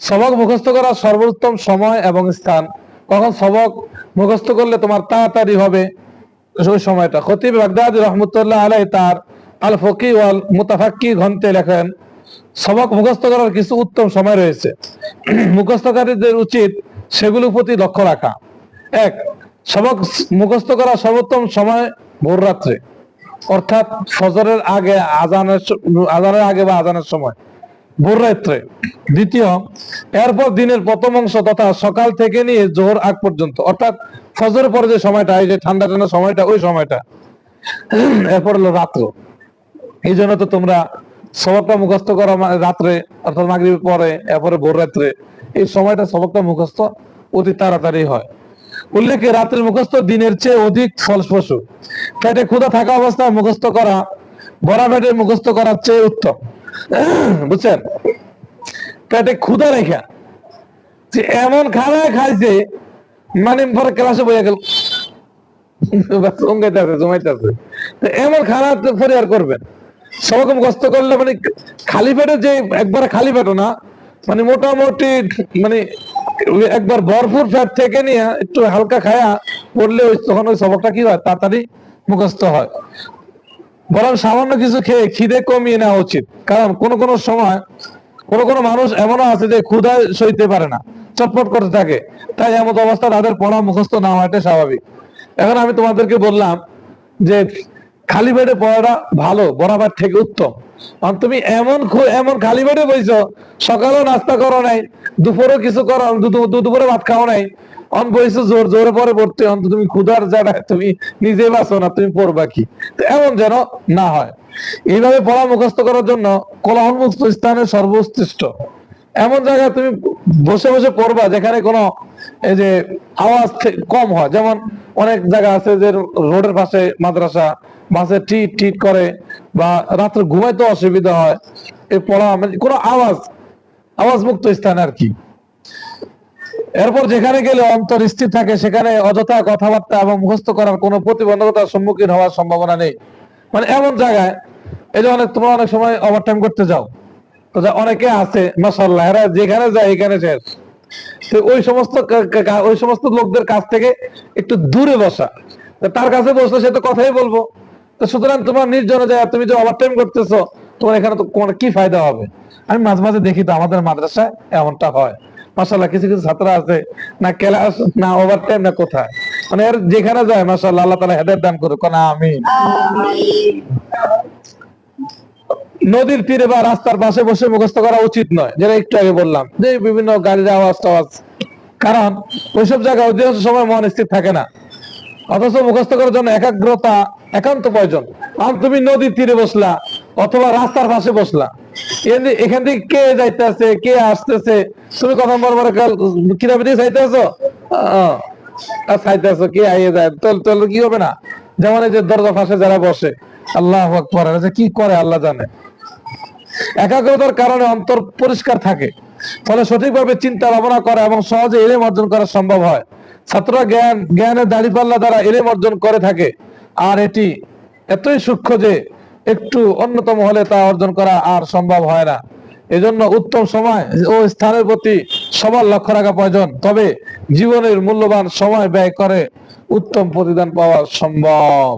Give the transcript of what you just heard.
সবক মুখস্থ করার সর্বোত্তম সময় এবং স্থান। কখন সবক মুখস্থ করলে তোমার তাড়াতাড়ি হবে? ওই সময়টা। খতিব বাগদাদ রহমতুল্লাহ আলাই তার আল ফকি ওয়াল মুতাফাক্কি গ্রন্থে লেখেন, সবক মুখস্থ করার কিছু উত্তম সময় রয়েছে। মুখস্থকারীদের উচিত সেগুলোর প্রতি লক্ষ্য রাখা। এক, সবক মুখস্থ করার সর্বোত্তম সময় ভোর রাত্রে অর্থাৎ ফজরের আগে আজানের আজানের আগে বা আজানের সময়। ভোর রাত্রে দ্বিতীয়, এরপর দিনের প্রথম অংশ তথা সকাল থেকে নিয়ে জোহর আগ পর্যন্ত। অর্থাৎ ফজরের পরে যে সময়টা, এই যে ঠান্ডা ঠান্ডা সময়টা, ওই সময়টা। এরপর হলো রাত্র। এই জন্য তো তোমরা সবকটা মুখস্থ করা রাত্রে, অর্থাৎ মাগরিবের পরে, এরপরে ভোর রাত্রে এই সময়টা সবকটা মুখস্থ অতি তাড়াতাড়ি হয়। উল্লেখে রাত্রে মুখস্থ দিনের চেয়ে অধিক ফলস্পর্শ পেটে ক্ষুধা থাকা অবস্থায় মুখস্থ করা, বড়া পেটে মুখস্থ করার চেয়ে উত্তম। বুঝছেন? পেটে ক্ষুধা রেখা। যে এমন খানা খাইছে মানে পরে ক্লাসে বইয়া গেল। এমন তো পরিহার করবেন সবকে মুখস্থ করলে মানে খালি পেটে যে একবার খালি পেটো না মানে মোটামুটি মানে একবার ভরপুর ফ্যাট থেকে নিয়ে একটু হালকা খায়া পড়লে ওই তখন ওই সবকটা কি হয়? তাড়াতাড়ি মুখস্থ হয়। বরং সামান্য কিছু খেয়ে খিদে কমিয়ে নেওয়া উচিত। কারণ কোন কোন সময় কোন কোন মানুষ এমনও আছে যে ক্ষুধায় সইতে পারে না, চটপট করতে থাকে। তাই এমন অবস্থা তাদের পড়া মুখস্থ না হওয়াটা স্বাভাবিক। এখন আমি তোমাদেরকে বললাম যে খালি পেটে পড়াটা ভালো, বরাবর থেকে উত্তম। তুমি এমন এমন খালি পেটে বইছো, সকালেও নাস্তা করো নাই, দুপুরেও কিছু করো দুপুরে ভাত খাও নাই, অন বইছো জোর, জোরে পরে পড়তে, অন্ত তুমি ক্ষুধার জায়গায় তুমি নিজে বাঁচো না, তুমি পড়বা কি? এমন যেন না হয়। এইভাবে পড়া মুখস্থ করার জন্য কোলাহল মুক্ত স্থানে সর্বোৎকৃষ্ট। এমন জায়গায় তুমি বসে বসে পড়বা যেখানে কোনো এই যে আওয়াজ কম হয়। যেমন অনেক জায়গা আছে যে রোডের পাশে মাদ্রাসা বাসে টিট টিট করে বা রাত্রে ঘুমাইতে অসুবিধা হয়। এই পড়া মানে কোনো আওয়াজ আওয়াজ মুক্ত স্থান আর কি। এরপর যেখানে গেলে অন্তর স্থির থাকে, সেখানে অযথা কথাবার্তা এবং মুখস্থ করার কোনো প্রতিবন্ধকতার সম্মুখীন হওয়ার সম্ভাবনা নেই। মানে এমন জায়গায়, এই যে অনেক তোমরা অনেক সময় ওভারটাইম করতে যাও। অনেকে আছে মাসাল্লাহ যেখানে যায় এখানে শেষ তো ওই সমস্ত ওই সমস্ত লোকদের কাছ থেকে একটু দূরে বসা। তার কাছে বসলে সে তো কথাই বলব। সুতরাং তোমার নির্জনে যায়, তুমি যে ওভারটাইম করতেছো, তোমার এখানে তো কোন কি ফায়দা হবে? আমি মাঝে মাঝে দেখি তো আমাদের মাদ্রাসায় এমনটা হয়। মাসাল্লাহ কিছু কিছু ছাত্র আছে, না ক্লাস, না ওভারটাইম না কোথায়। মানে যেখানে যায় মাসাল্লাহ আল্লাহ তালা হেদায়ত দান করুক। না আমি নদীর তীরে বা রাস্তার পাশে বসে মুখস্থ করা উচিত নয়, যেটা একটু আগে বললাম। যে বিভিন্ন গাড়ির আওয়াজ টাওয়াজ, কারণ ওইসব জায়গায় অধিকাংশ সময় মন স্থির থাকে না। অথচ মুখস্থ করার জন্য একাগ্রতা একান্ত প্রয়োজন। আর তুমি নদীর তীরে বসলা, অথবা রাস্তার পাশে বসলা। এখান- থেকে কে যাইতেছে, কে আসতেছে? তুমি কথা বলবার কিতাবে দিয়ে চাইতে আছো চাইতে আছো কে আইয়ে যায়? তোর তোর কি হবে না? যেমন এই যে দরজা পাশে যারা বসে, আল্লাহ আকবর যে কি করে আল্লাহ জানে। একাগ্রতার কারণে অন্তর পরিষ্কার থাকে, ফলে সঠিকভাবে চিন্তা ভাবনা করা এবং সহজে এলেম অর্জন করা সম্ভব হয়। ছাত্ররা জ্ঞান, জ্ঞানের দাড়িপাল্লা দ্বারা এলেম অর্জন করে থাকে, আর এটি এতই সূক্ষ্ম যে একটু অন্যতম হলে তা অর্জন করা আর সম্ভব হয় না। এজন্য উত্তম সময় ও স্থানের প্রতি সবার লক্ষ্য রাখা প্রয়োজন। তবে জীবনের মূল্যবান সময় ব্যয় করে উত্তম প্রতিদান পাওয়া সম্ভব।